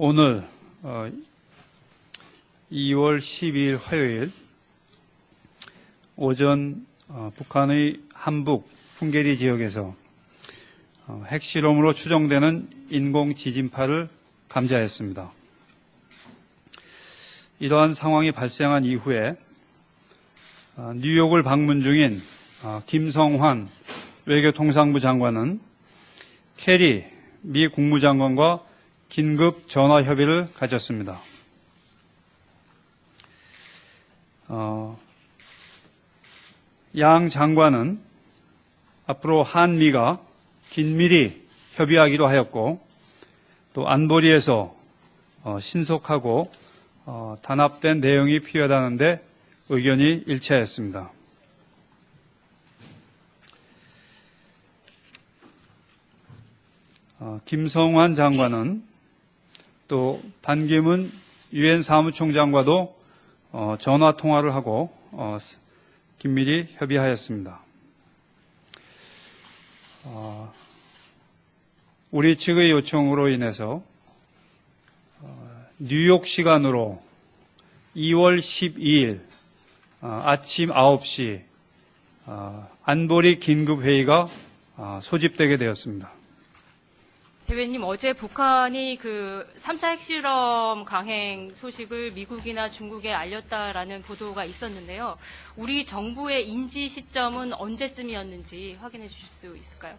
오늘 2월 12일 화요일 오전 어, 북한의 한북 풍계리 지역에서 어, 핵실험으로 추정되는 인공 지진파를 감지하였습니다. 이러한 상황이 발생한 이후에 어, 뉴욕을 방문 중인 김성환 외교통상부 장관은 캐리 미 국무장관과 긴급 전화 협의를 가졌습니다. 어, 양 장관은 앞으로 한미가 긴밀히 협의하기로 하였고 또 안보리에서 어, 신속하고 어, 단합된 내용이 필요하다는데 의견이 일치하였습니다. 어, 김성환 장관은 또 반기문 유엔 사무총장과도 어, 전화 통화를 하고 어, 긴밀히 협의하였습니다. 어, 우리 측의 요청으로 인해서 어, 뉴욕 시간으로 2월 12일 어, 아침 9시 어, 안보리 긴급회의가 어, 소집되게 되었습니다. 대변님 어제 북한이 그 3차 핵실험 강행 소식을 미국이나 중국에 알렸다라는 보도가 있었는데요. 우리 정부의 인지 시점은 언제쯤이었는지 확인해 주실 수 있을까요?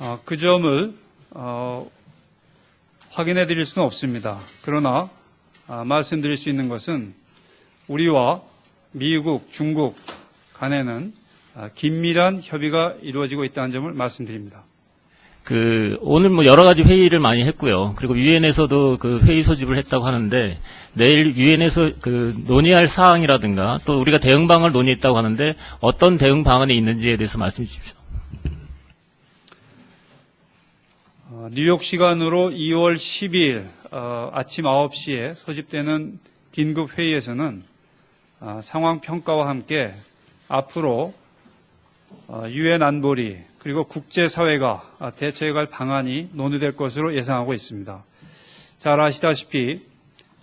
어, 그 점을 어, 확인해 드릴 수는 없습니다. 그러나 아, 말씀드릴 수 있는 것은 우리와 미국, 중국 간에는 아, 긴밀한 협의가 이루어지고 있다는 점을 말씀드립니다. 그 오늘 뭐 여러 가지 회의를 많이 했고요. 그리고 유엔에서도 그 회의 소집을 했다고 하는데 내일 유엔에서 그 논의할 사항이라든가 또 우리가 대응 방안을 논의했다고 하는데 어떤 대응 방안이 있는지에 대해서 말씀해 주십시오. 어, 뉴욕 시간으로 2월 12일 어, 아침 9시에 소집되는 긴급 회의에서는 어, 상황 평가와 함께 앞으로 어, 유엔 안보리 그리고 국제사회가 대처해갈 방안이 논의될 것으로 예상하고 있습니다. 잘 아시다시피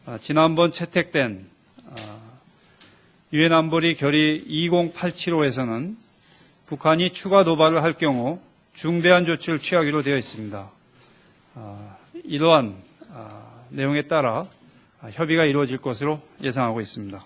어, 지난번 채택된 어, 유엔 안보리 결의 20875에서는 북한이 추가 도발을 할 경우 중대한 조치를 취하기로 되어 있습니다. 이러한 내용에 따라 협의가 이루어질 것으로 예상하고 있습니다.